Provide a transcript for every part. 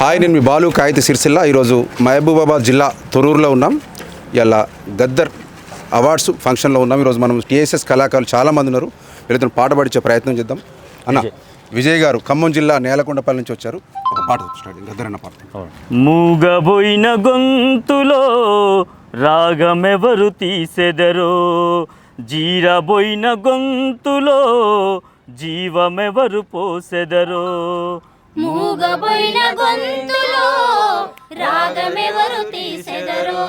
Hi నేను మీ బాలు కాగిత సిరిసిల్ల. ఈరోజు మహబూబాబాద్ జిల్లా తొరూరులో ఉన్నాం. ఇలా గద్దర్ అవార్డ్స్ ఫంక్షన్లో ఉన్నాం. ఈరోజు మనం టీఎస్ఎస్ కళాకారులు చాలామంది ఉన్నారు. వీళ్ళతో పాట పాడించే ప్రయత్నం చేద్దాం. అన్న విజయ్. గారు ఖమ్మం జిల్లా నేలకొండపల్లి నుంచి వచ్చారు. ఒక పాట గద్దర్ అన్న పాట మూగబోయిన గొంతులో రాగమెవరు తీసెదరో? జీరబోయిన గొంతులో జీవమెవరు పోసెదరో? మూగబోయిన గొంతులో రాగమెవరు తీసెదరో!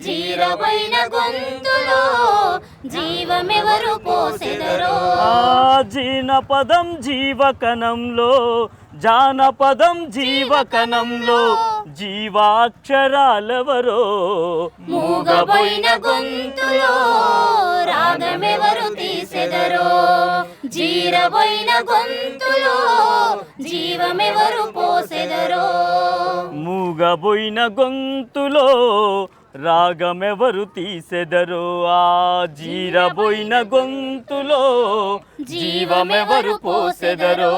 జీరబోయిన గొంతులో జీవమెవరు పోసెదరో? ఆ జీనపదం జీవకణంలో జానపదం జీవకణంలో జీవాక్షరాలెవరో? మూగబోయిన గొంతులో రాగమెవరు తీసెదరో జీరబోయిన గొంతులో జీవమెవరు పోసెదరో? మూగబోయిన గొంతులో రాగమెవరు తీసెదరో? ఆ జీరబోయిన గొంతులో జీవమెవరు పోసెదరో?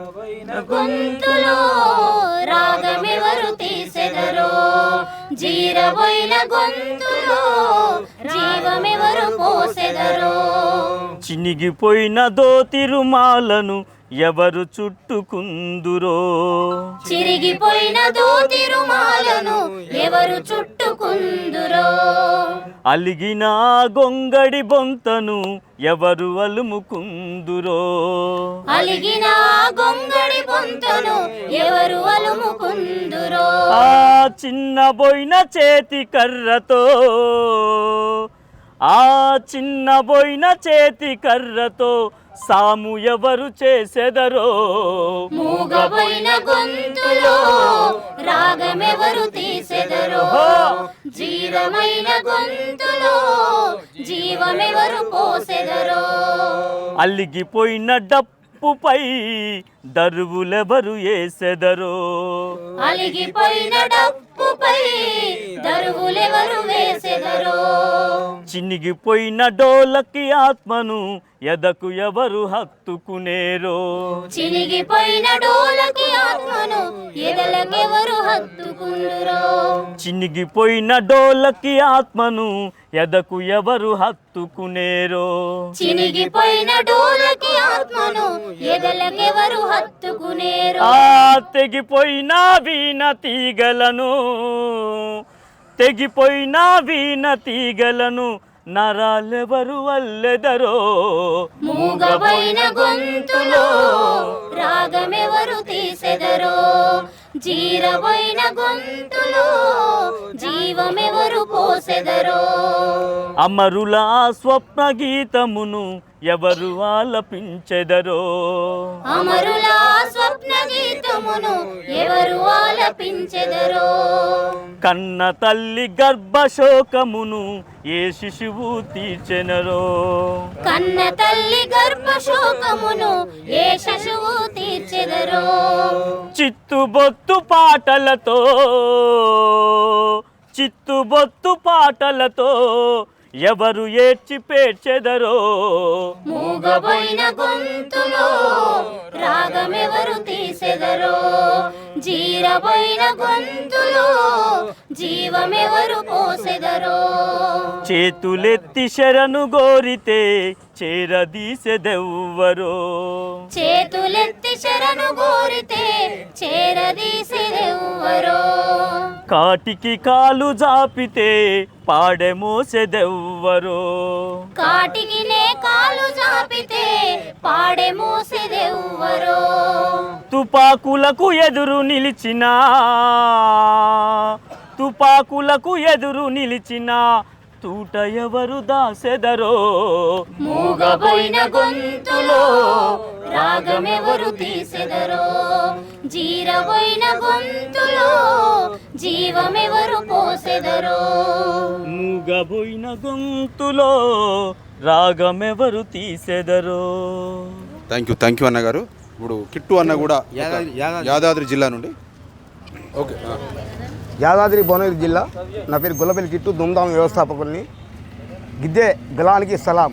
గొంతులో రాగమెవరు తీసెదరో? జీరబోయిన గొంతులో జీవమెవరు పోసెదరో? చినిగిపోయిన దోతి రుమాలను ఎవరు చుట్టుకుందురో? చిరిగిపోయిన దోతి రుమాలను ఎవరు చుట్టుకుందురో? అలిగిన గొంగడి బొంతను ఎవరు అలుముకుందురో? అలిగిన గొంగడి పొంతను ఎవరు అలుముకుందురో? ఆ చిన్నబోయిన చేతి కర్రతో ఆ చిన్నబోయిన చేతి కర్రతో సాము ఎవరు చేసెదరో? మూగబోయిన గొంతులో రాగమెవరు తీసెదరో? జీరమైన గొంతులో జీవమెవరు పోసెదరో? అలిగిపోయిన డప్పుపై దరువులెవరు వేసెదరో అలిగిపోయిన డప్పుపై దరువులెవరు వేసెదరో? చినిగిపోయిన డోలకి ఆత్మను ఎదకు ఎవరు హత్తుకునేరో చినిగిపోయిన డోలకి ఆత్మను ఎదలకెవరు హత్తుకుందురో చినిగిపోయిన డోలకి ఆత్మను ఎదకు ఎవరు హత్తుకునేరో చినిగిపోయిన డోలకి ఆత్మను ఎదలకెవరు హత్తుకునేరో ఆ తెగిపోయిన వీణ తీగలను తెగిపోయిన వీణ తీగలను నరాలెవరు వల్లెదరో మూగబోయిన గొంతులో రాగమెవరు తీసెదరో? జీరబోయిన గొంతులో జీవమెవరు పోసెదరో? అమరుల స్వప్న గీతమును ఎవరు ఆలపించెదరో? అమరుల స్వప్న గీతమును ఎవరు ఆలపించెదరో? కన్న తల్లి గర్భశోకమును ఏ శిశువు తీర్చెనరో? కన్న తల్లి గర్భశోకమును ఏ శశువు తీర్చెదరో? చిత్తుబొత్తు పాటలతో చిత్తుబొత్తు పాటలతో ఎవరు ఏడ్చి పేర్చెదరో మూగబోయిన గొంతులో రాగమెవరు తీసెదరో? జీరబోయిన గొంతులో జీవమెవరు పోసెదరో? చేతులెత్తి శరణు గోరితే చేరదీసెదెవ్వరో చేతులెత్తి శరణు కోరితే చేరదీసెదెవ్వరో కాటికి కాలు జాపితే పాడెమోసెదెవ్వరో కాటికి నే కాలు చాపితే పాడె మోసెదెవ్వరో తుపాకులకు ఎదురు నిలిచిన తుపాకులకు ఎదురు నిలిచిన తూట ఎవరు దాసెదరో? మూగబోయిన గొంతులో రాగమెవరు తీసెదరో? జీరబోయిన గొంతులో జీవమెవరు పోసెదరో? మూగబోయిన గొంతులో రాగమెవరు తీసెదరో? థ్యాంక్ యూ థ్యాంక్ యూ అన్న గారు. ఇప్పుడు కిట్టు అన్న కూడా యాదాద్రి జిల్లా నుండి. ఓకే. యాదాద్రి భువనగిరి జిల్లా నా పేరు గుల్లపల్లి కిట్టు దుమ్దాం వ్యవస్థాపకుల్ని. గిద్దే గలానికి సలాం.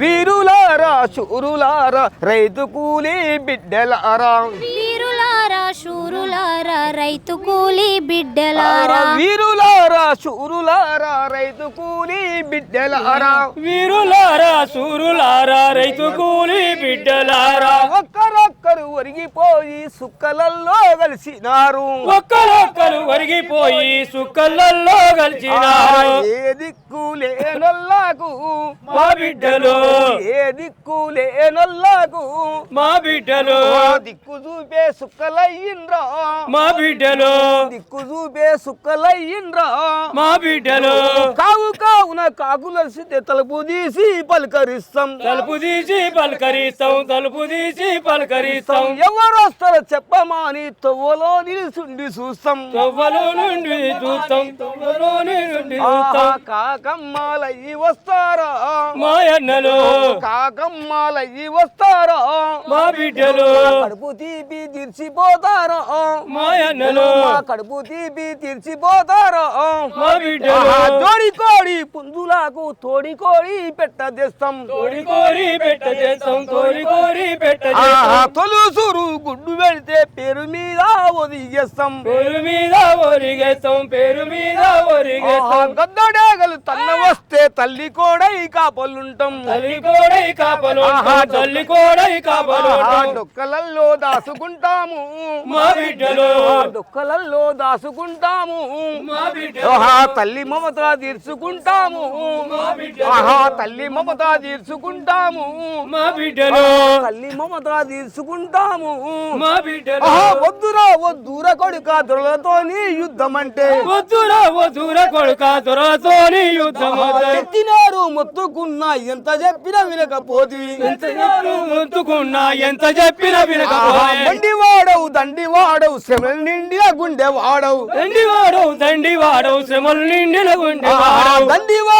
వీరులారా శూరులారా రైతు కూలీ బిడ్డలారా. వీరులారా శూరులారా రైతు కూలి బిడ్డలారా. వీరులారా శూరులారా రైతు కూలి బిడ్డలారా. వీరులారా సూరులారా రైతు కూలి బిడ్డలారా. ఒక్కరొక్కరు ఒరిగిపోయి సుక్కలల్లో కలిసినారు. ఒక్కరొక్కరు ఒరిగిపోయి సుక్కలలో కలిసినారు. ఏ దిక్కు లేనొల్లాకు. మా బిడ్డలు. ఏ దిక్కు లేనొల్లాకు. మా బిడ్డలు. దిక్కు చూపే సుక్కలయ్యిండ్రా. మా బిడ్డలు. దిక్కు చూపే సుక్కలయ్యిండ్రా మా బిడ్డలు కావు కావున కాకులసితే తలుపు తీసి పలకరిస్తాం. తలుపు తీసి పలకరిస్తాం తలుపు తీసి పలకరిస్తాం. ఎవరు వస్తారో చెప్పమాని తొవ్వలో నిలుచుండి చూస్తాం. తొవ్వలో నుండి చూస్తాం తొవ్వలో నుండి కాకమ్మాలయ్యి వస్తారా? మా అన్నలు. కాకమ్మాలయ్యి వస్తారా? మా బిడ్డలు. కడుపు తీపి తీర్చిపోతారా? మా అన్నలు. కడుపు తీపి తీర్చిపోతారా? మా బిడ్డలు. జోడి కోడి పుంజులకు తోడి కోడి పెట్టదేస్తాం తోడి కోరి పెట్ట చేస్తాం తోడి కోరి పెట్ట తొలుసురు గుడ్డు పెడితే పేరు మీద ఒదిగేస్తాం పేరు మీద ఒరిగేస్తాం పేరు మీద ఒరిగేస్తాం గద్దడేగలు తన్న వస్తే తల్లి కోడై కాపలుంటాం. తల్లి కోడై కాపలు తల్లి కోడై కాపలు డొక్కలల్లో దాసుకుంటాము. మా బిడ్డలు. డొక్కలల్లో దాసుకుంటాము. మా బిడ్డలు. ఆహా తల్లి మమత తీర్చుకుంటాము. ఆహా తల్లి మమత తీర్చుకుంటాము. మా బిడ్డలు. తల్లి మమత తీర్చుకుంటాము. మా బిడ్డలు. ఆహా వద్దురా వద్దురా కొడుక దొరలతోని యుద్ధం అంటే వద్దురా వద్దురా కొడుక దొరతోని యుద్ధం ఎత్తినారు మొత్తుకున్నా ఎంత చెప్పినా వినకపోతివి ఎంత ముందుకున్నా ఎంత చెప్పినా వినకపోయే దండి వాడవు దండి వాడవు శ్రమల నిండి గుండె వాడవు. దండి వాడవు దండి వాడవు శ్రమలు నిండిన గుండె వాడవు. దండి వాడవు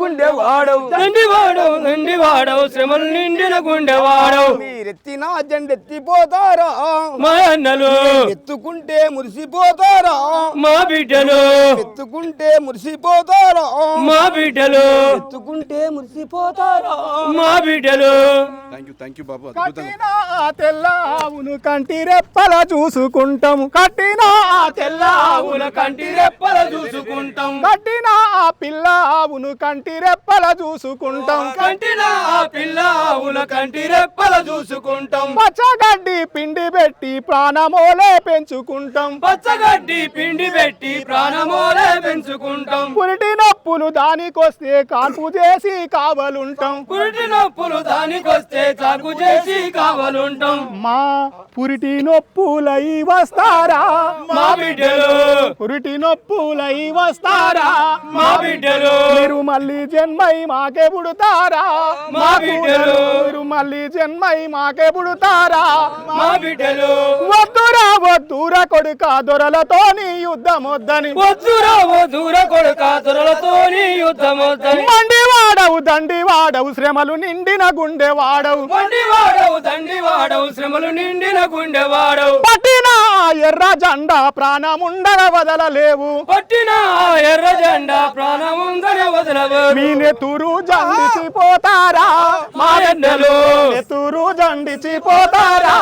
గుండె వాడవు. వాడవు శ్రమలు నిండిన గుండె వాడవు. మీరెత్తిన జెండెత్తిపోతారా? మా అన్నలు. ఎత్తుకుంటే మురిసిపోతారా? మా బిడ్డలు. ఎత్తుకుంటే మురిసిపోతారా? మా బిడ్డలు. ఎత్తుకుంటే మురిసిపోతారా? మా బిడ్డలు. థ్యాంక్ యూ థ్యాంక్ యూ బాబు అద్భుతంగా. కట్టిన ఆ తెల్ల ఆవును కంటి రెప్పల చూసుకుంటాము. కట్టిన ఆ తెల్ల ఆవును కంటి రెప్పల చూసుకుంటాం కట్టిన ఆ పిల్ల ఆవును కంటి రెప్పల చూసుకుంటాం కంటిన ఆ పిల్ల ఆవుల కంటి రెప్పల చూసుకుంటాం పచ్చగడ్డి పిండి పెట్టి ప్రాణమోలే పెంచుకుంటాం పచ్చగడ్డి పిండి పెట్టి ప్రాణమోలే పెంచుకుంటాం పురిటి నొప్పులు దానికొస్తే కాన్పు చేసి కావలుంటాం. పురిటి నొప్పులు దానికొస్తే చాకు చేసి కావాలుంటాం. మా పురిటి నొప్పులై వస్తారా? మా బిడ్డలు. పురిటి నొప్పులై వస్తారా? మా బిడ్డలు. మీరు మళ్ళీ జన్మై మాకే పుడతారా? మా బిడ్డలు. మీరు మళ్ళీ జన్మై మాకే పుడతారా? మా బిడ్డలు. వద్దురా వద్దురా కొడుక దొరలతోని యుద్ధం వద్దని వద్దురా దూర కొడుక దొరలతోని యుద్ధము. మండి వాడవు దండి వాడవు శ్రమలు నిండిన గుండె వాడవు. బండి వాడవు దండి వాడవు శ్రమలు నిండిన గుండె వాడవు. పట్టిన ఎర్ర జెండా ప్రాణముండగ వదలలేవు. పట్టిన ఎర్ర జెండా ప్రాణముందనే వదలవు మీ నెతురు జండిచిపోతారా? మా ఎండలు నెతురు జండిచిపోతారా?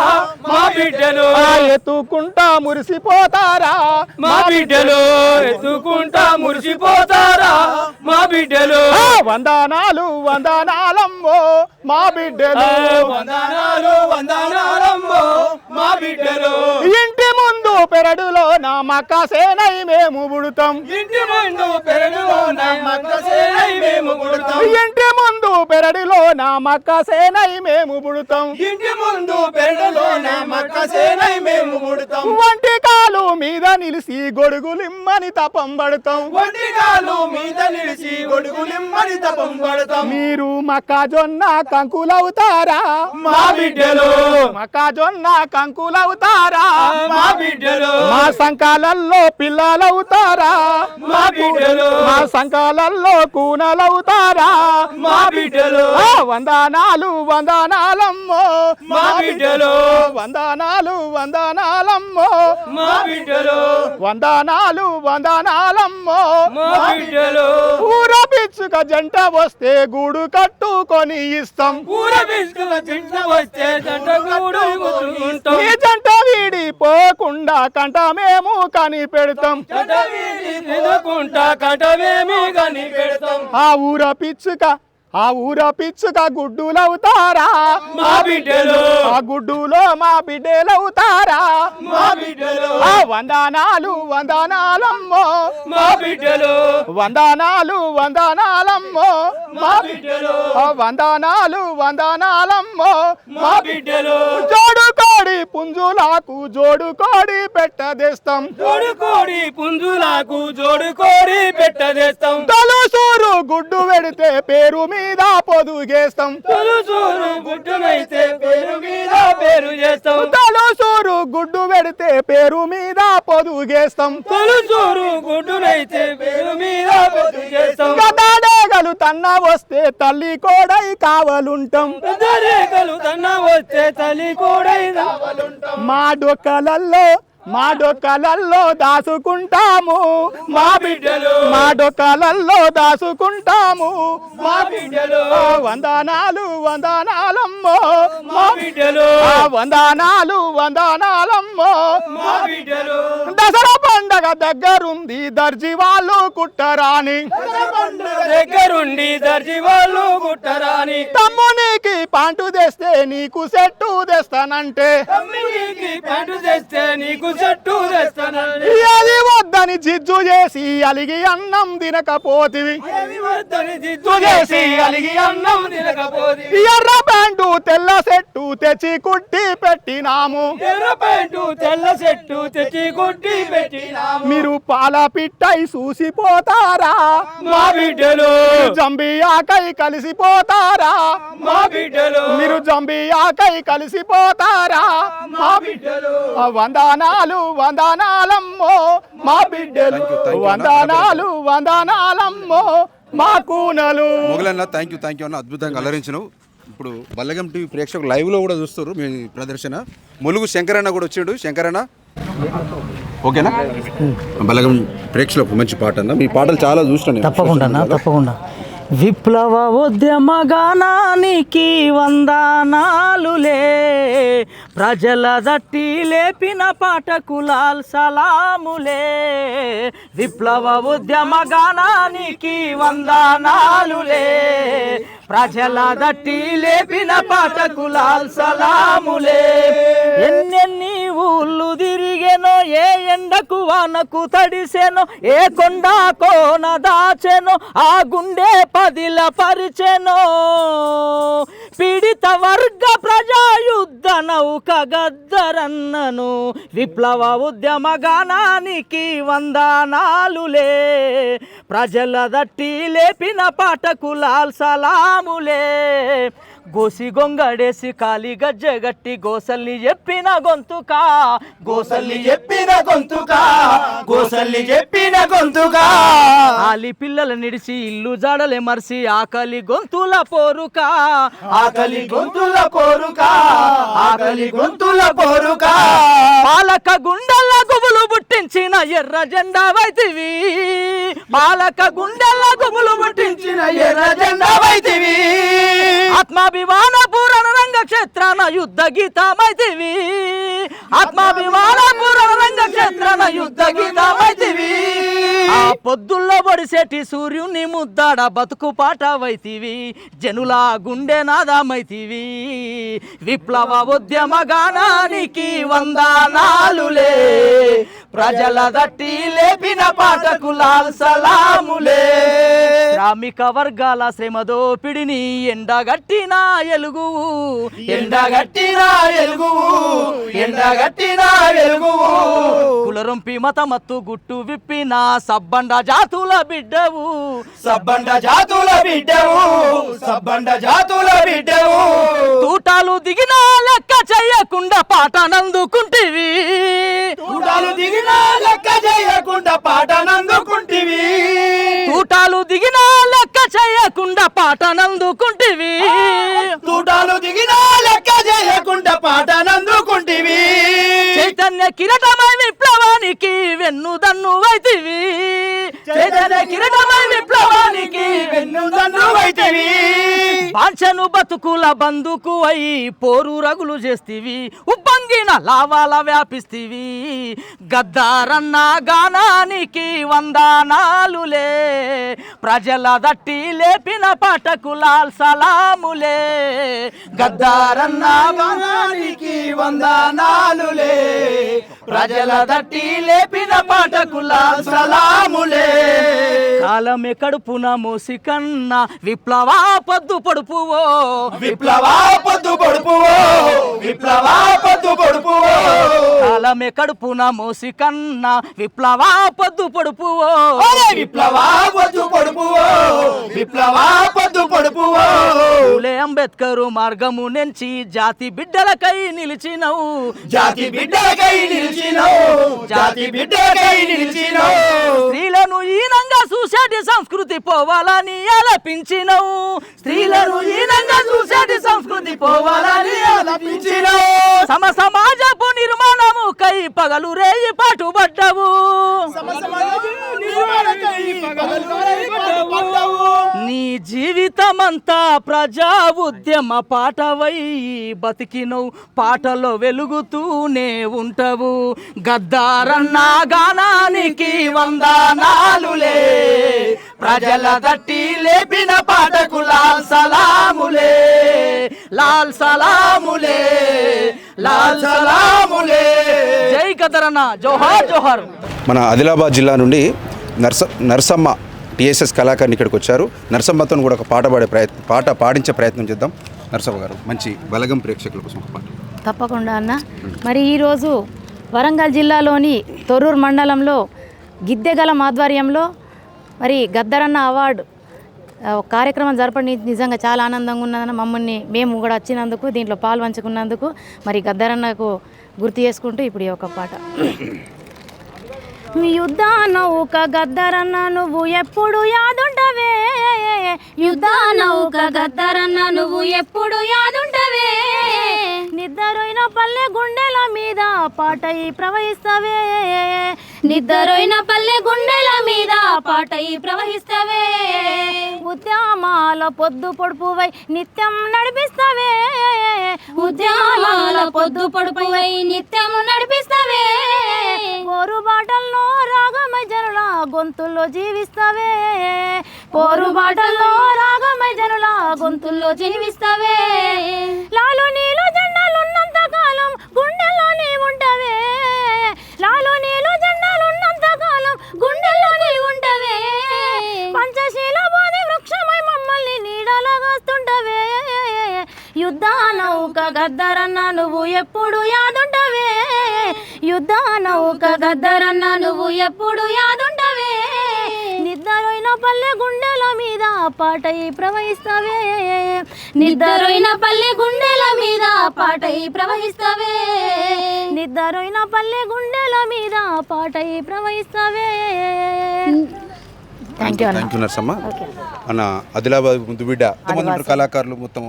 మా బిడ్డలు. ఎత్తుకుంటా మురిసిపోతారా? మా బిడ్డలు. ఎత్తుకుంటా మురిసిపోతారా? మా బిడ్డలు. ఆ వందనాలు వందనాలమ్మో మా బిడ్డలు. వందనాలు వందనాలమ్మో మా బిడ్డలు. ఇంటి ముందు పెరడులో నా మక్క సేనై మేము పుడతాం. ఇంటి ముందు పెరడులో నమ్మక సేనై మేము పుడతాం. ఇంటి ముందు పెరడిలో నా మక్క సేనై మేము పుడతాం. ఇంటి ముందు పెరడులో నమ్మక సేనై మేము పుడతాం. వంటి కాలు మీద నిలిసి గొడుగులిమ్మని తపం పడతాం. మీద నిలిచి గొడుగులిమ్మని తపం పడతాం. మీరు మొక్కజొన్న కంకులవుతారా? మా బిడ్డలు. మొక్కజొన్న కంకులవుతారా? మా బిడ్డలు. మా సంకాలల్లో పిల్లలవుతారా? మా బిడ్డలు. మా సంకాలల్లో కూనలవుతారా? మా బిడ్డలు. వందనాలు వందనాలమ్మో. మా బిడ్డలు. వందనాలు వందనాలమ్మో. మా బిడ్డలు. వందనాలు వందనాలమ్మో. ఊర పిచ్చుక జంట వస్తే గూడు కట్టుకొని ఇస్తాం. ఊర బిస్కుల చింట వచ్చే జంట గూడు ఈ జంట వీడిపోకుండా కంట మేము జంట కని పెడతాం ఆ ఊర పిచ్చుక ఆ ఊర పిచ్చుక గుడ్డులవుతారా? మా బిడ్డలు. ఆ గుడ్డులో మా బిడ్డలవుతారా? మా బిడ్డలు. ఆ వందనాలు వందనాలమ్మో. మా బిడ్డలు. వందనాలు వందనాలమ్మో. మా బిడ్డలు. ఆ వందనాలు వందనాలమ్మో. మా బిడ్డలు. జోడు కోడి పుంజులాకు జోడు కోడి పెట్టదేస్తాం. జోడు కోడి పుంజులకు జోడు కోడి పెట్టదేస్తాం. తలుసూరు గుడ్డు పెడితే పేరు మీద పొదుగేస్తాం తొలుసూరు గుడ్డునైతే పేరు మీద పేరు చేస్తాం. తలుసూరు గుడ్డు పెడితే పేరు మీద పొదుగేస్తాం తొలుసూరు గుడ్డునైతే పేరు మీద పేరు చేస్తాం. గదాడేగలు తన్న వస్తే తల్లి కోడై కావలుంటాం. రేఖలు తన్న వస్తే తల్లి కూడా మా డొక్కలల్లో మా డొక్కలల్లో దాసుకుంటాము మా బిడ్డలు. మా డొక్కలల్లో దాసుకుంటాము మా బిడ్డలు. వందనాలు వందనాలమ్మో. మా బిడ్డలు. వందనాలు వందనాలమ్మో. మా బిడ్డలు. దసరా పండగ దగ్గరుంది దర్జీ వాళ్ళు కుట్టరాని. దగ్గరుండి దర్జీ వాళ్ళు గుట్టరాని తమ్మునికి పాంటు తెస్తే నీకు సెట్టు తెస్తానంటే. పండు తెస్తే నీకు చెట్టు తెస్తానండి అది వద్దని జిజ్జు చేసి అలిగి అన్నం తినకపోతివి. వద్దని జిద్దు చేసి అలిగి అన్నం తినకపోతే ఎర్ర ప్యాంటు తెల్ల సెట్టు తెచ్చి కుట్టి పెట్టినాము. ఎర్ర ప్యాంటు తెల్ల చెట్టు తెచ్చి కొట్టి పెట్టినాము. మీరు పాల పిట్టై చూసిపోతారా? మా బిడ్డలు. జంబియాకై కలిసిపోతారా? మా బిడ్డలు. మీరు జంబియాకై కలిసిపోతారా? మా బిడ్డలు. ఆ వందనాలు వందనాలమ్మో మా బిడ్డలు. వందనాలు వందనాలమ్మో మా కూనలు. మొగలన్న థ్యాంక్ యూ థ్యాంక్ యూ అన్న అద్భుతంగా అలరించినావు ఇప్పుడు బల్లగం టీవీ ప్రేక్షకులు లైవ్లో కూడా చూస్తారు మీ ప్రదర్శన. ములుగు శంకరన్న కూడా వచ్చాడు. శంకరన్న. ఓకేనా? బలగం ప్రేక్షకులకు మంచి పాట అన్న. మీ పాటలు చాలా చూసిన. తప్పకుండా అన్న, తప్పకుండా. విప్లవ ఉద్యమ గానానికి వందనాలులే. ప్రజల దట్టి లేపిన పాటకులాల్ సలాములే. విప్లవ ఉద్యమ గానానికి వందనాలులే. ప్రజల దట్టి లేపిన పాటకులాల్ సలాములే. ఎన్నెన్ని ఊళ్ళు తిరిగెనో ఏ ఎండకు వానకు తడిసెనో ఏ కొండ కోన దాచెనో ఆ గుండె పదిల పరిచెనో పీడిత వర్గ ప్రజాయుద్ధ నౌక గద్దరన్నను విప్లవ ఉద్యమ గానానికి వందనాలులే. ప్రజల దట్టి లేపిన పాటకులాల్ సలాములే. గోసి గొంగడేసి కాలి గజ్జెగట్టి గోసల్ని చెప్పిన గొంతుక. గోసల్ని చెప్పిన గొంతుక. గోసల్లి చెప్పిన గొంతుక. ఆలి పిల్లలు నిడిచి ఇల్లు జాడలే మరిసి ఆకలి గొంతుల పోరుక. ఆకలి గొంతుల పోరుక. ఆకలి గొంతుల పోరుక. పాలక గుండెల గుబులు పుట్టించిన ఎర్ర జెండా వైతివి. పాలక గుండెల గుబులు పుట్టించిన ఎర్ర జెండా వైతివి. ఆత్మాభిమాన పూరణ రంగ క్షేత్రాన యుద్ధ గీతమైతివి. ఆత్మాభిమాన పూరణ రంగ క్షేత్రాన యుద్ధ గీతమైతివి. ఆ పొద్దుల్లో బడిసేటి సూర్యుని ముద్దాడ బతుకు పాట వైతివి. జనుల గుండె నాదమైతివి. విప్లవ ఉద్యమ గానానికి వందనాలులే. ప్రజల దట్టి లేపిన పాటకులాల్ సలాములే. శ్రామిక వర్గాల శ్రమ దోపిడిని ఎండగట్టిన ఎలుగు ఎండగట్టిన ఎలుగువు. ఎండగట్టిన వెలుగువు కులరొంపి మతమత్తు గుట్టు విప్పిన సబ్బండ జాతుల బిడ్డవు. సబ్బండ జాతుల బిడ్డవు. సబ్బండ జాతుల బిడ్డవు. తూటాలు దిగిన లెక్క చెయ్యకుండా పాట నందుకుంటివి. తూటాలు దిగినా లెక్క చేయకుండా పాట నందుకుంటివి. తూటాలు దిగిన లెక్క చెయ్యకుండా పాట నందుకుంటివి. తూటాలు దిగినా లెక్క చేయకుండా పాట నందుకుంటివి. చైతన్య కిరటమై విప్లవానికి వెన్ను దన్ను వైతివి. చైతన్య కిరటమై విప్లవానికి వెన్ను దన్ను వైతివి. బాంచను బతుకుల బందుకు అయి పోరు రగులు చేస్తివి ఉబ్బంగిన లావాల వ్యాపిస్తివి. గద్దారన్న గానానికి వందనాలులే ప్రజల దట్టి లేపిన పాటకు లాల్ సలాములే. గద్దారన్న గానానికి వందనాలులే ప్రజల దట్టి లేపిన పాటకు లాల్ సలాములే. కాలమే కడుపున మోసి కన్నా విప్లవా పొద్దు పొడుపువో విప్లవా పొద్దు పొడుపువో. విప్లవా పొద్దు పొడుపువో. కాలమే కడుపున మోసి కన్న విప్లవా పొద్దు పొడుపువో. విప్లవా పొద్దు పొడుపువో. విప్లవా పొద్దు పొడుపువో. పూలే అంబేద్కర్ మార్గము నుంచి జాతి బిడ్డలకై నిలిచినవు. జాతి బిడ్డలకై నిలిచినవు. జాతి బిడ్డలకై నిలిచినవు. స్త్రీలను చూసేటి సంస్కృతి పోవాలని ఆలపించినవు. స్త్రీలను ఈనంగా చూసేటి సంస్కృతి పోవాలని ఆలపించినవు. సమ సమాజపు నిర్మాణము కై పగలు రేయి పాటుపడ్డవు. నీ జీవితమంతా ప్రజా ఉద్యమ పాటవై బతికినవు. పాటలో వెలుగుతూనే ఉంటావు. గద్దారన్న గానానికి వందనాలులే. ప్రజల దట్టి లేపిన పాటకు లాల్ సలాములే లాల్ సలాములే లాల్ సలాములే. జై గదరన్న జోహార్ జోహార్. మన ఆదిలాబాద్ జిల్లా నుండి నర్స నరసమ్మ టీఎస్ఎస్ కళాకారిని ఇక్కడికి వచ్చారు. నరసమ్మతో కూడా ఒక పాట పాడే ప్రయత్నం పాట పాడించే ప్రయత్నం చేద్దాం. నరసమ్మ గారు మంచి బలగం ప్రేక్షకుల కోసం ఒక పాట. తప్పకుండా అన్న. మరి ఈరోజు వరంగల్ జిల్లాలోని తొర్రూరు మండలంలో గిద్దెగలం ఆధ్వర్యంలో మరి గద్దరన్న అవార్డు. కార్యక్రమం జరపడం. నిజంగా చాలా ఆనందంగా ఉన్నదని మమ్మల్ని మేము కూడా వచ్చినందుకు దీంట్లో పాల్పంచుకున్నందుకు మరి గద్దరన్నకు గుర్తు చేసుకుంటూ ఇప్పుడు ఈ ఒక పాట. యుద్ధ నౌక గద్దరన్న నువ్వు ఎప్పుడు యాదుంటవే యుద్ధ నౌక గద్దరన్న నువ్వు ఎప్పుడు యాదుంటవే నిద్రపోయిన పల్లె గుండెల మీద పాటయి ప్రవహిస్తవే. నిద్రపోయిన పల్లె గుండెల మీద పాటై ప్రవహిస్తవే. ఉద్యమాల పొద్దు పొడుపువై నిత్యం నడిపిస్తవే. ఉద్యమాల పొద్దు పొడుపువై నిత్యం నడిపిస్తవే. పోరు బాటల్లో రాగమ జనుల గొంతుల్లో జీవిస్తవే. పోరు బాటల్లో రాగమై జనుల గొంతుల్లో జీవిస్తవే. లాలు నిద్దరన్న నువ్వు ఎప్పుడు యాదుండవే. నిద్రమైన పల్లె గుండెల మీద పాటై ప్రవహిస్తావే. నిద్రమైన పల్లె గుండెల మీద పాటై ప్రవహిస్తావే. నిద్రమైన పల్లె గుండెల మీద పాటై ప్రవహిస్తావే. థ్యాంక్ యూ అన్న థ్యాంక్ యూ నరసమ్మ. మన ఆదిలాబాద్ ముందు బిడ్డ ఎంతమంది కళాకారులు మొత్తం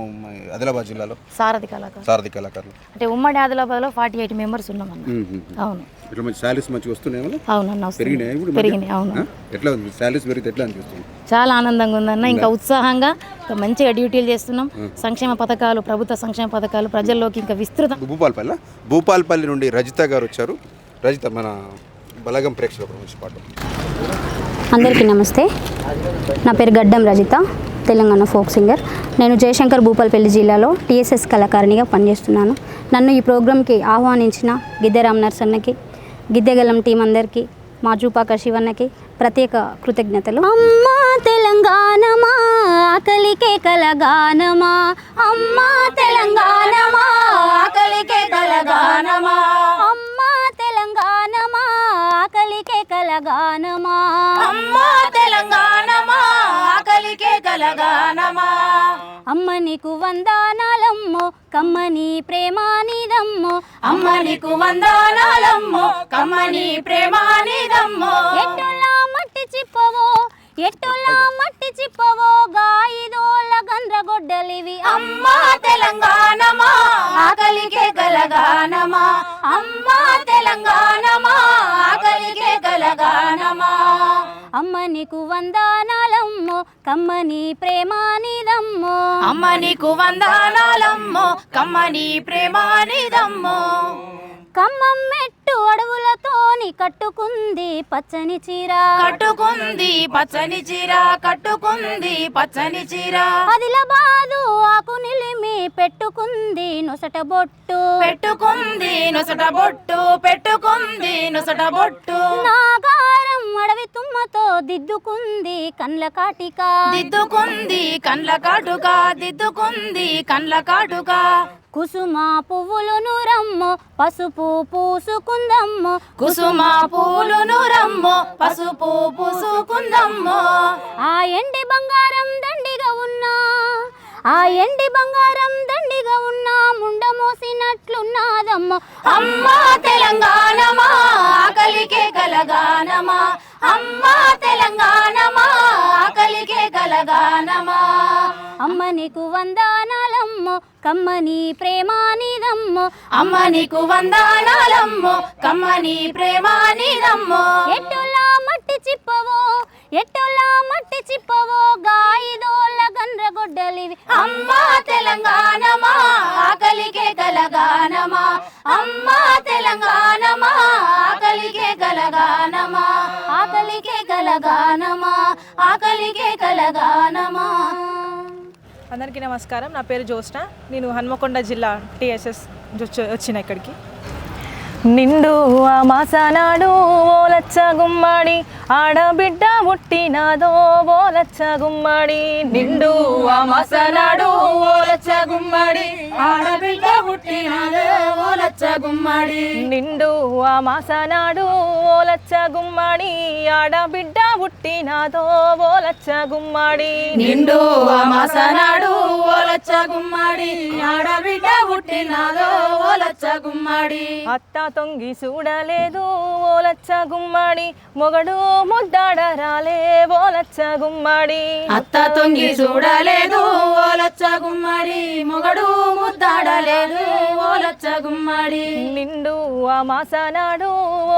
ఆదిలాబాద్ జిల్లాలో? సారథి కళాకారు సారథి కళాకారులు. అంటే ఉమ్మడి ఆదిలాబాద్లో ఫార్టీ ఎయిట్ మెంబర్స్ ఉన్నామన్న. అవును. ఇట్లా మంచి శాలరీస్ మంచిగా వస్తున్నాయి అవునన్న. పెరిగినాయి ఇప్పుడు పెరిగినాయి అవును? ఎట్లా ఉంది? శాలరీస్ పెరిగితే ఎట్లా అనిపిస్తుంది? చాలా ఆనందంగా ఉందన్న. ఇంకా ఉత్సాహంగా ఇంకా మంచిగా డ్యూటీలు చేస్తున్నాం. సంక్షేమ పథకాలు ప్రభుత్వ సంక్షేమ పథకాలు ప్రజల్లోకి ఇంకా విస్తృతం. భూపాల్పల్లి భూపాల్పల్లి నుండి రజిత గారు వచ్చారు. రజిత మన బలగం ప్రేక్షకుల నుంచి పాట అందరికీ నమస్తే. నా పేరు గడ్డం రజిత తెలంగాణ ఫోక్ సింగర్. నేను జయశంకర్ భూపాల్పల్లి జిల్లాలో టీఎస్ఎస్ కళాకారిణిగా పనిచేస్తున్నాను. నన్ను ఈ ప్రోగ్రాంకి ఆహ్వానించిన గిద్దెరామ్ నర్సన్నకి గిద్దెగలం టీం అందరికీ మా జూపాక శివన్నకి ప్రత్యేక కృతజ్ఞతలు. అమ్మా తెలంగాణమా ఆకలికే కలగానమా. అమ్మా తెలంగాణమా ఆకలికే కలగానమా. కలగానమా అమ్మా తెలంగాణమా ఆకలికే కలగానమా. అమ్మ నీకు వందనాలమ్మో కమ్మని ప్రేమానిదమ్మో. అమ్మ నీకు వందనాలమ్మో కమ్మని ప్రేమానిదమ్మో. ఎట్టులా మట్టి చిప్పవో ఎట్టులా మట్టి చిప్పవో గాయిదోల గండ్రగొడ్డలివి అమ్మా తెలంగాణమా ఆకలికే గలగానమా అమ్మా తెలంగాణమా గలగానమా అమ్మ నీకు వందనాలమ్మో కమ్మని ప్రేమానిదమ్మో. అమ్మ నీకు వందనాలమ్మో కమ్మని ప్రేమానిదమ్మో. కమ్మం మెట్టు అడవులతోని కట్టుకుంది పచ్చని చీర. కట్టుకుంది పచ్చని చీర కట్టుకుంది పచ్చని చీర. ఆదిలాబాదు ఆకు నిలిమి పెట్టుకుంది నొసట బొట్టు. పెట్టుకుంది నొసట బొట్టు పెట్టుకుంది నొసట బొట్టు. నాగారం అడవి తుమ్మతో దిద్దుకుంది కండ్ల కాటిక. దిద్దుకుంది కండ్ల కాటుక దిద్దుకుంది కండ్ల కాటుక. కుసుమ పువ్వులను రమ్ము పసుపు పూసుకుందమ్మో కుసుమ పూలును రమ్మో పసుపు పూసుకుందమ్మో. ఆ ఎండి బంగారం దండిగా ఉన్నా ఆ ఎండి బంగారం దండిగా ఉన్నా ముండ మోసినట్లున్నదమ్మ. అమ్మా తెలంగాణమా ఆకలికే కలగానమా. అమ్మా తెలంగాణమా ఆకలికే కలగానమా. అమ్మ నీకు వందాన కమ్మని ప్రేమానిదమ్మో. అమ్మ నీకు వందనాలమ్మో. కమ్మని ప్రేమానిదమ్మో. ఎట్టులా మట్టి చిప్పవో ఎట్టులా మట్టి చిప్పవో. గాయిదోళ్ళ గండ్రగొడ్డలివి. అమ్మా తెలంగాణమా ఆకలికే కలగానమా. అమ్మా తెలంగాణమా ఆకలికే కలగానమా. ఆకలికే కలగానమా. ఆకలికే కలగానమా. అందరికీ నమస్కారం. నా పేరు జ్యోత్స్న. నేను హన్మకొండ జిల్లా టిఎస్ఎస్ వచ్చిన ఇక్కడికి. నిండు ఆ మాసనాడు లచ్చ గుమ్మడి ఆడబిడ్డ పుట్టినాదో ఓలచ్చ గుమ్మడి నిండు ఆ ఓలచ్చ గుమ్మడి. ఆడబిడ్డ పుట్టినాదో ఓలచ్చ గుమ్మడి నిండు ఆ ఓలచ్చ గుమ్మడి. ఆడబిడ్డ పుట్టినాదో ఓలచ్చ గుమ్మడి నిండు ఆ ఓలచ్చ గుమ్మడి. ఆడబిడ్డ పుట్టినాదో ఓలచ్చ గుమ్మడి. అత్త తొంగి చూడలేదు ఓలచ్చ గుమ్మడి. మొగడు ముద్దాడ రాలే ఓలచ్చ గుమ్మడి. అత్త తొంగి చూడలేదు ఓలచ్చ గుమ్మడి. మొగడు ముద్దాడలేదు ఓలచ్చ గుమ్మడి. నిండు ఆ మాసనాడు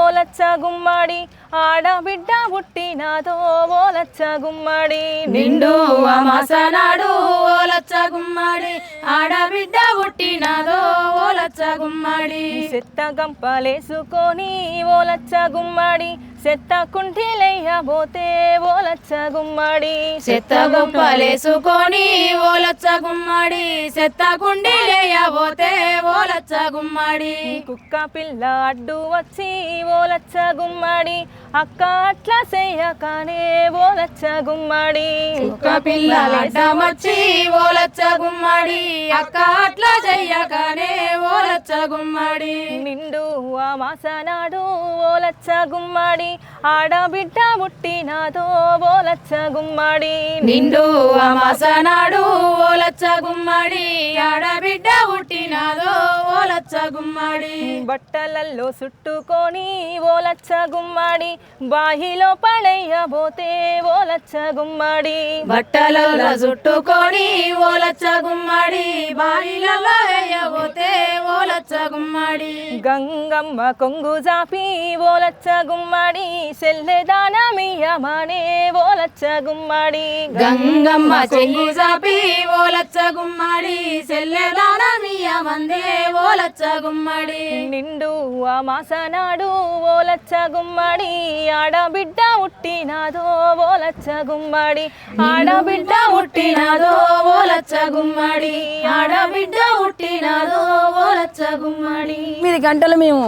ఓలచ్చ గుమ్మడి. ఆడబిడ్డ పుట్టినాదో ఓలచ్చ గుమ్మడి. నిండు ఆ మాసనాడు ఓలచ్చ గుమ్మడి. ఆడబిడ్డ పుట్టినాదో ఓలచ్చ గుమ్మడి. సెత్త గంపలేసుకొని ఓలచ్చ గుమ్మడి. సెత్త కుంఠిలయ్యబోతే ఓలచ్చ గుమ్మడి. చెత్త గొప్పలేసుకొని ఓలచ్చ గుమ్మడి. చెత్త కుండీలేయబోతే ఓలచ్చ గుమ్మడి. కుక్క పిల్ల అడ్డు వచ్చి ఓలచ్చ గుమ్మడి. అక్క అట్లా చెయ్యకనే ఓలచ్చ గుమ్మడి. కుక్క పిల్లలడ్డమచ్చి ఓలచ్చ గుమ్మడి. అక్క అట్లా చెయ్యకనే ఓలచ్చ గుమ్మడి. నిండు ఆ మాసనాడు ఓలచ్చ గుమ్మడి. ఆడబిడ్డ పుట్టినాదో ఓలచ్చ గుమ్మడి. నిండు అమాసనాడు ఓలచ్చ గుమ్మడి. ఆడబిడ్డ పుట్టినాదో ఓలచ్చ గుమ్మడి. బట్టలల్లో చుట్టుకొని ఓలచ్చ గుమ్మడి. బాహిలో పడయ్యబోతే ఓలచ్చ గుమ్మడి. బట్టలలో చుట్టుకొని ఓలచ్చ గుమ్మడి. బాయిలలో వేయబోతే ఓలచ్చ గుమ్మడి. గంగమ్మ కొంగు జాపి ఓలచ్చ గుమ్మడి. సెల్లెదానమియమనే ఓలచ్చ గుమ్మడి గంగమ్మ చెంగు చాపి ఓలచ్చ గుమ్మడి సెల్లెదానమియ మందే ఓలచ్చ గుమ్మడి నిండు ఆ మాసనాడు ఓలచ్చ గుమ్మడి ఆడబిడ్డ పుట్టినాదో ఓలచ్చ గుమ్మడి ఆడబిడ్డ పుట్టినాదో ఓలచ్చ గుమ్మడి ఆడబిడ్డ పుట్టినాదో ఓలచ్చ గుమ్మడి ఎనిమిది గంటలు మేము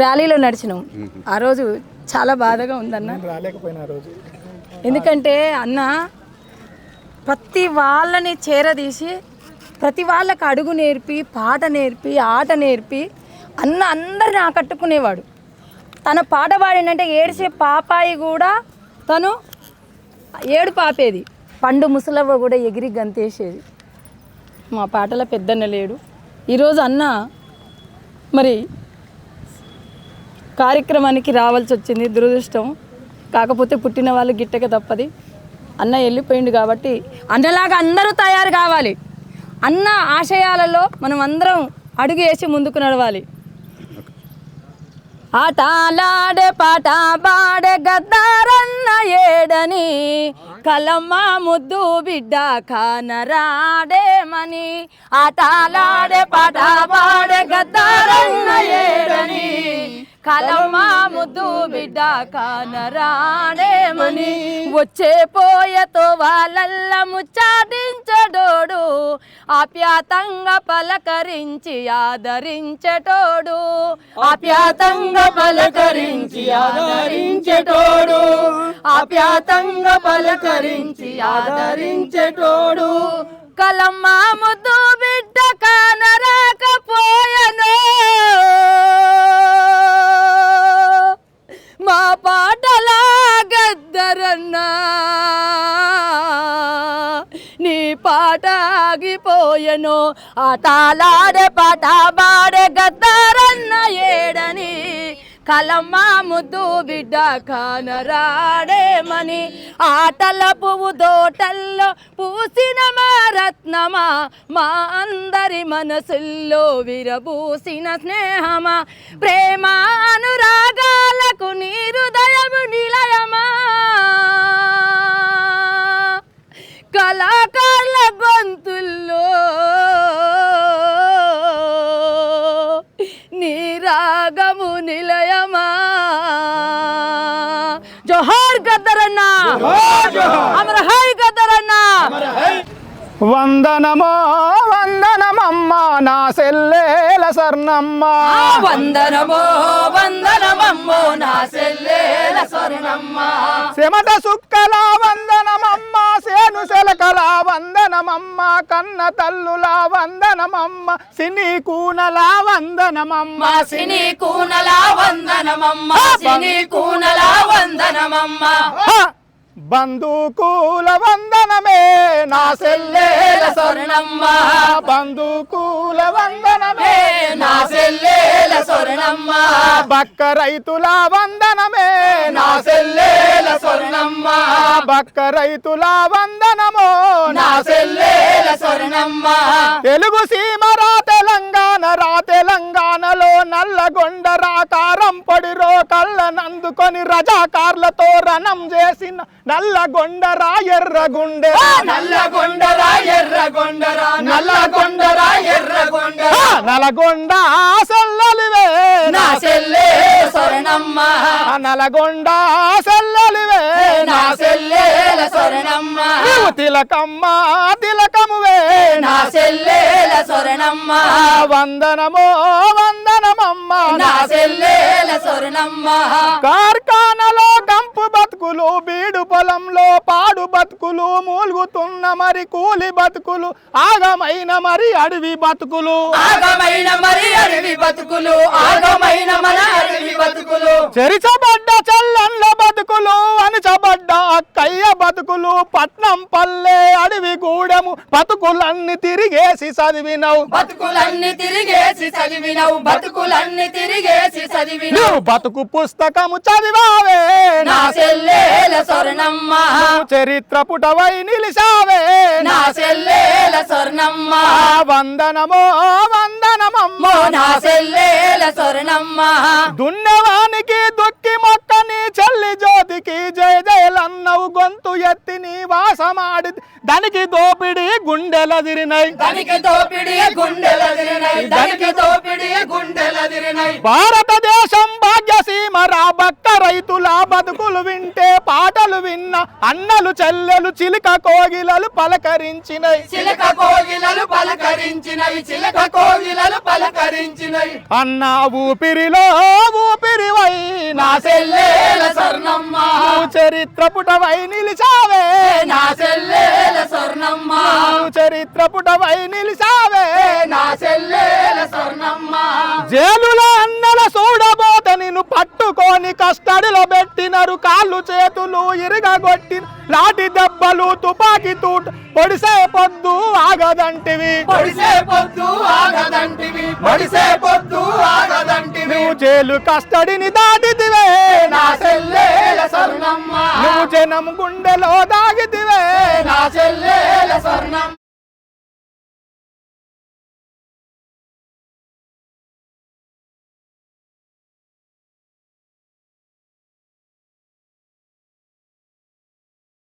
ర్యాలీలో నడిచినాం. ఆ రోజు చాలా బాధగా ఉందన్న. రాలేకపోయిన రోజు. ఎందుకంటే అన్న ప్రతి వాళ్ళని చేరదీసి ప్రతి వాళ్ళకి అడుగు నేర్పి పాట నేర్పి ఆట నేర్పి అన్న అందరిని ఆకట్టుకునేవాడు. తన పాట పాడిందంటే ఏడిసే పాపాయి కూడా తను ఏడు పాపేది. పండు ముసలవ్వ కూడా ఎగిరి గంతేసేది. మా పాటల పెద్దన్న లేడు. ఈరోజు అన్న మరి కార్యక్రమానికి రావాల్సి వచ్చింది దురదృష్టం. కాకపోతే పుట్టిన వాళ్ళు గిట్టక తప్పది. అన్న వెళ్ళిపోయిండు కాబట్టి అన్నలాగా అందరూ తయారు కావాలి. అన్న ఆశయాలలో మనం అందరం అడుగు వేసి ముందుకు నడవాలి. ఆటలాడే పాట పాడే గద్దారన్న ఏడని కలమ్మ ముద్దు బిడ్డ కానరాడేమని ఆటలాడే పాట పాడే గద్దారన్న ఏడని కలమ్మ ముద్దు బిడ్డ కానరాడేమని వచ్చే పోయతో వాళ్ళల్ల ముచ్చాటించడోడు ఆప్యాతంగా పలకరించి ఆదరించటోడు. ఆప్యాతంగా పలకరించి ఆదరించటోడు. ఆప్యాతంగా పలకరించి ఆదరించటోడు. కలమ్మ ముద్దు బిడ్డ కానరాకపోయను. మా పాటలా గద్దరన్నా నీ పాట ఆగిపోయెను ఆటలాడే పాట పాడే గద్దరన్న ఏడని కలమ్మ ముద్దు బిడ్డ కానరాడేమని ఆటల పువ్వు దోటల్లో పూసిన మా రత్నమా? మా అందరి మనసుల్లో విరబూసిన స్నేహమా? ప్రేమ అనురాగాలకు నిలయమా? కళాకారుల అమర హై గద్దరన్న వందనమో వందనమమ్మ నా సెల్లేల స్వర్ణమ్మ. వందనమో వందనమమ్మో నా సెల్లేల స్వర్ణమ్మ. చెమట సుక్కల వందనమమ్మ సేను సెలకల వందనమమ్మ కన్న తల్లుల వందనమమ్మ సిని కూనల వందనమమ్మ. సిని కూనల వందనమమ్మ సిని కూనల వందనమమ్మ! బంధుకూల వందనమే నా సెల్లేల స్వర్ణమ్మ. బంధుకూల వందనమే నా సెల్లేల స్వర్ణమ్మ. బక్క రైతుల వందనమే నా సెల్లేల స్వర్ణమ్మ. బక్క రైతుల వందనమో నా సెల్లేల స్వర్ణమ్మ. తెలుగు సీమ నల్లగొండ రాకారం పొడిరో కళ్ళ నందుకొని రజాకార్లతో రణం చేసిన నల్లగొండ రా ఎర్రగుండె నల్లగొండరా ఎర్రగొండరా నల్లగొండరా నల్గొండ సెల్లలివే నా సెల్లే స్వర్ణమ్మ. నల్గొండ సెల్లలివే నా సెల్లేల స్వర్ణమ్మ. తిలకమ్మ తిలకమువే నా సెల్లేల స్వర్ణమ్మ. వందనమో వందనమమ్మ. నా సెల్లేల స్వర్ణమ్మ. కార్ఖానలో గంపు బతుకులు బీడు పొలంలో పాడు బతుకులు మూలుగుతున్న మరి కూలి బతుకులు ఆగమైన మరి అడవి బతుకులు. ఆగమైన మరి అడవి బతుకులు ఆగమైన మన బతుకులు. చెరిచబడ్డ చల్లన్ల బతుకులు అణచబడ్డ అక్కయ్య బతుకులు పట్నం పల్లె అడవి గూడెము బతుకులన్నీ తిరిగేసి చదివినవు. బతుకులన్నీ తిరిగేసి చదివినవు. బతుకులన్నీ తిరిగేసి చదివినవు. బతుకు పుస్తకము చదివావే. నా సెల్లేల స్వర్ణమ్మ. చరిత్ర పుటవై నిలిచావే. నా సెల్లేల స్వర్ణమ్మ. వందనమో వందనమమ్మ. నా సెల్లేల స్వర్ణమ్మ. దున్నవానికి దుక్కి మొక్కని చెల్లి జ్యోతికి జయ జయలన్నవు గొంతు ఎత్తి నీ వాసమాడి దానికి దోపిడి గుండెలదిరినై దానికి దోపిడి గుండెలదిరినై దానికి దోపిడి గుండెలదిరినై భారతదేశం భాగ్యసీమ రాబక్క రైతుల బతుకులు వింటే పాటలు విన్న అన్నలు చెల్లెలు చిలుక కోగిలలు పలకరించినై. చిలక కోగిలలు పలకరించినవి చిలక కోగిలలు పలకరించినవి అన్న ఊపిరిలో ఊపిరివై నా నా సెల్లేల స్వర్ణమ్మ. నువ్వు చరిత్ర పుటవై నిలిచావే నా సెల్లేల స్వర్ణమ్మ. నువ్వు చరిత్ర పుటవై నిలిచావే నా సెల్లేల స్వర్ణమ్మ. జైలుల అన్నల చూడబోత నిన్ను పట్టుకొని కస్టడీలో పెట్టినరు. కాళ్ళు చేతులు ఇరగగొట్టి లాటి దెబ్బలు తుపాకీ తూట పొడిసే పొద్దు ఆగదంటివి. పొడిసే పొద్దు ఆగదంటివి. పొడిసే పొద్దు ఆగదంటివి. నువ్వు జైలు కస్టడీని దాటితివే నా సెల్లేల స్వర్ణమ్మ. నువ్వు జనం గుండెలో దాగితివే నా చెల్లేల